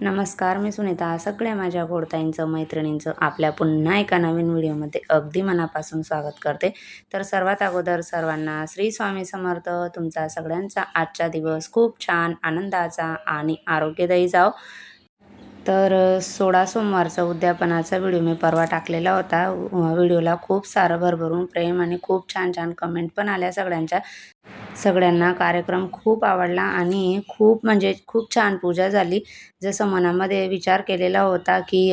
नमस्कार मी सुनीता. सगळ्या माझ्या घोडताईंचं मैत्रिणींचं आपल्या पुन्हा एका नवीन व्हिडिओमध्ये अगदी मनापासून स्वागत करते. तर सर्वात अगोदर सर्वांना श्री स्वामी समर्थ. तुमचा सगळ्यांचा आजचा दिवस खूप छान आनंदाचा आणि आरोग्यदायी जाओ तर सोळा सोमवारचा उद्यापनाचा व्हिडिओ मी परवा टाकलेला होता. व्हिडिओला खूप सारं भरभरून प्रेम आणि खूप छान छान कमेंट पण आल्या सगळ्यांच्या. सगळ्यांना कार्यक्रम खूप आवडला आणि खूप म्हणजे खूप छान पूजा झाली. जसं मनामध्ये विचार केलेला होता की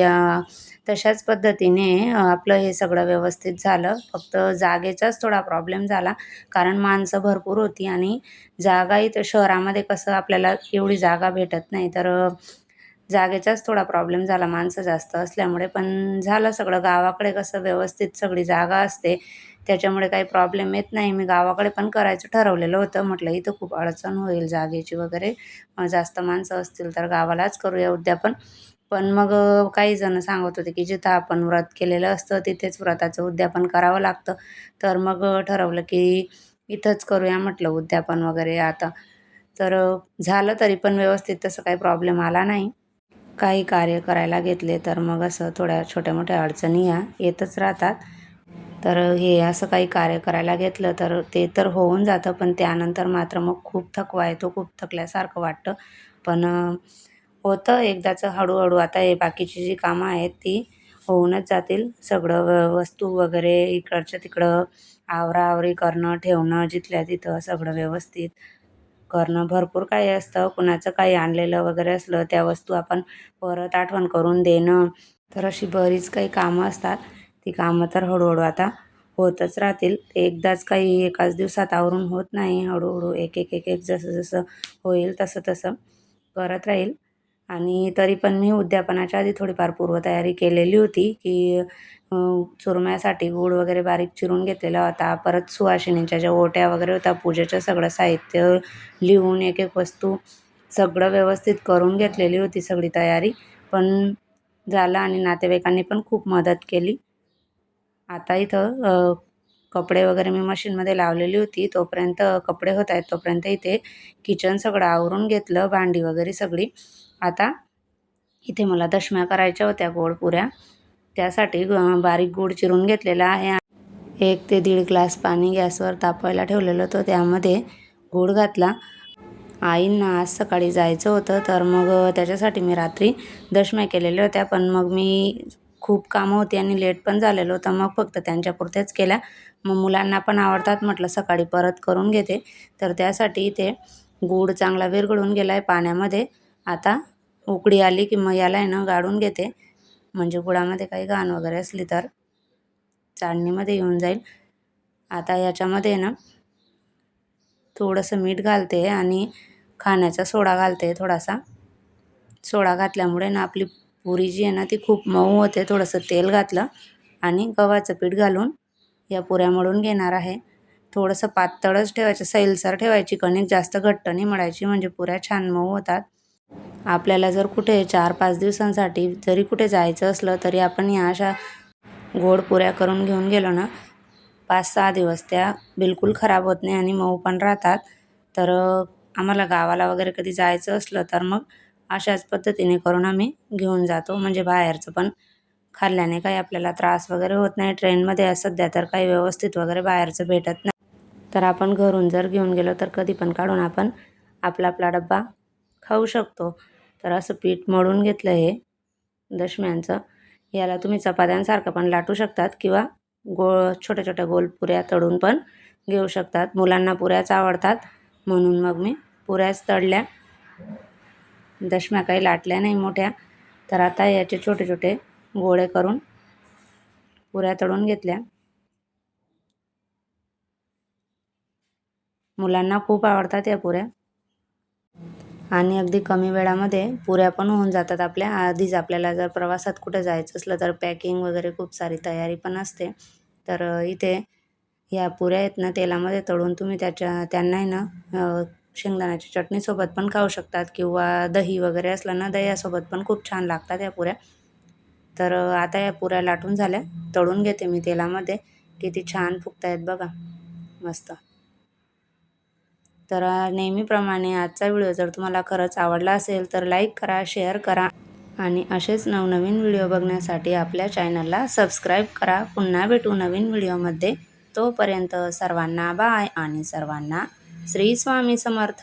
तशाच पद्धतीने आपलं हे सगळं व्यवस्थित झालं. फक्त जागेचाच थोडा प्रॉब्लेम झाला. कारण माणसं भरपूर होती आणि जागाही तर शहरामध्ये कसं आपल्याला एवढी जागा भेटत नाही. तर जागेचाच थोडा प्रॉब्लेम झाला माणसं जास्त असल्यामुळे. पण झालं सगळं गावाकडे कसं व्यवस्थित सगळी जागा असते त्याच्यामुळे काही प्रॉब्लेम येत नाही. मी गावाकडे पण करायचं ठरवलेलं होतं म्हटलं इथं खूप अडचण होईल जागेची वगैरे. जास्त माणसं असतील तर गावालाच करूया उद्यापन पण. मग काही जण सांगत होते की जिथं आपण व्रत केलेलं असतं तिथेच व्रताचं उद्यापन करावं लागतं. तर मग ठरवलं की इथंच करूया म्हटलं उद्यापन वगैरे आता. तर झालं तरी पण व्यवस्थित तसं काही प्रॉब्लेम आला नाही. काही कार्य करायला घेतले तर मग असं थोड्या छोट्या मोठ्या अडचणी या येतच राहतात. तर हे असं काही कार्य करायला घेतलं तर ते तर होऊन जातं पण त्यानंतर मात्र मग खूप थकवा येतो खूप थकल्यासारखं वाटतं. पण होतं एकदाचं हळूहळू. आता हे बाकीची जी कामं आहेत ती होऊनच जातील. सगळं व वस्तू वगैरे इकडच्या तिकडं आवराआवरी करणं ठेवणं जिथल्या तिथं सगळं व्यवस्थित करणं. भरपूर काही असतं. कुणाचं काही आणलेलं वगैरे असलं त्या वस्तू आपण परत आठवण करून देणं. तर अशी बरीच काही कामं असतात. ती कामं तर हळूहळू आता होतच राहतील. एकदाच काही एकाच दिवसात आवरून होत नाही. हळूहळू एक एक एक एक जसं जसं होईल तसं तसं करत राहील. आणि तरी पण मी उद्यापनाच्या आधी थोडीफार पूर्वतयारी केलेली होती की चुरम्यासाठी गूळ वगैरे बारीक चिरून घेतलेला होता. परत सुवासिनींच्या ज्या ओट्या वगैरे होत्या पूजेचं सगळं साहित्य लिहून एक एक वस्तू सगळं व्यवस्थित करून घेतलेली होती सगळी तयारी. पण झालं आणि नातेवाईकांनी पण खूप मदत केली. आता इथं कपडे वगैरे मी मशीनमध्ये लावलेली होती. तोपर्यंत कपडे होत आहेत. तोपर्यंत इथे किचन सगळं आवरून घेतलं भांडी वगैरे सगळी. आता इथे मला दशम्या करायच्या होत्या गोड पुऱ्या. त्यासाठी बारीक गूळ चिरून घेतलेला आहे. एक ते दीड ग्लास पाणी गॅसवर तापवायला ठेवलेलं होतं. त्यामध्ये गूळ घातला. आईंना आज सकाळी जायचं होतं. तर मग त्याच्यासाठी मी रात्री दशम्या केलेल्या होत्या. पण मग मी खूप कामं होती आणि लेट पण झालेलं होतं. मग फक्त त्यांच्यापुरत्याच केल्या. मग मुलांना पण आवडतात म्हटलं सकाळी परत करून घेते. तर त्यासाठी ते गूळ चांगला विरघळून गेला आहे पाण्यामध्ये. आता उकळी आली की मग याला आहे ना गाळून घेते. म्हणजे गुळामध्ये काही घाण वगैरे असली तर चाळणीमध्ये येऊन जाईल. आता याच्यामध्ये ना थोडंसं मीठ घालते आणि खाण्याचा सोडा घालते थोडासा. सोडा घातल्यामुळे ना आपली पुरी जी आहे ना ती खूप मऊ होते थोडंसं तेल घातलं आणि गव्हाचं पीठ घालून या पुऱ्या मळून घेणार आहे. थोडंसं पातळच ठेवायचं सैलसर ठेवायची कणिक जास्त घट्ट नाही मळायची म्हणजे पुऱ्या छान मऊ होतात. आपल्याला जर कुठे चार पाच दिवसांसाठी जरी कुठे जायचं असलं तरी आपण या अशा गोड पुऱ्या करून घेऊन गेलो ना पाच सहा दिवस त्या बिलकुल खराब होत नाही आणि मऊ पण राहतात. तर आम्हाला गावाला वगैरे कधी जायचं असलं तर मग अशाच पद्धतीने करून आम्ही घेऊन जातो. म्हणजे बाहेरचं पण खाल्ल्याने काही आपल्याला त्रास वगैरे होत नाही. ट्रेनमध्ये सध्या तर काही व्यवस्थित वगैरे बाहेरचं भेटत नाही. तर आपण घरून जर घेऊन गेलो तर कधी पण काढून आपण आपला आपला डब्बा खाऊ शकतो. तर असं पीठ मळून घेतलं हे दशम्यांचं. याला तुम्ही चपात्यांसारखं पण लाटू शकतात किंवा गोळ छोट्या छोट्या गोल पुऱ्या तळून पण घेऊ शकतात. मुलांना पुऱ्याच आवडतात. म्हणून मग मी पुऱ्याच तळल्या. दशम्या काही लाटल्या नाही मोठ्या. तर आता याचे छोटे छोटे गोळे करून पुऱ्या तळून घेतल्या. मुलांना खूप आवडतात या पुऱ्या. आणि अगदी कमी वेळामध्ये पुऱ्या पण होऊन जातात आपल्या. आधीच आपल्याला जर प्रवासात कुठे जायचं असलं तर पॅकिंग वगैरे खूप सारी तयारी पण असते. तर इथे या पुऱ्या आहेत ना तेलामध्ये तळून तुम्ही त्याच्या त्यांनाही ना शेंगदाण्याच्या चटणीसोबत पण खाऊ शकतात किंवा दही वगैरे असलं ना दह्यासोबत पण खूप छान लागतात या पुऱ्या. तर आता या पुऱ्या लाटून झाल्या. तळून घेते मी तेलामध्ये. किती छान फुगत आहेत बघा. मस्त. तर नेहमीप्रमाणे आजचा व्हिडिओ जर तुम्हाला खरंच आवडला असेल तर लाईक करा शेअर करा आणि असेच नवनवीन व्हिडिओ बघण्यासाठी आपल्या चॅनलला सबस्क्राईब करा. पुन्हा भेटू नवीन व्हिडिओमध्ये. तोपर्यंत सर्वांना बाय आणि सर्वांना श्री स्वामी समर्थ.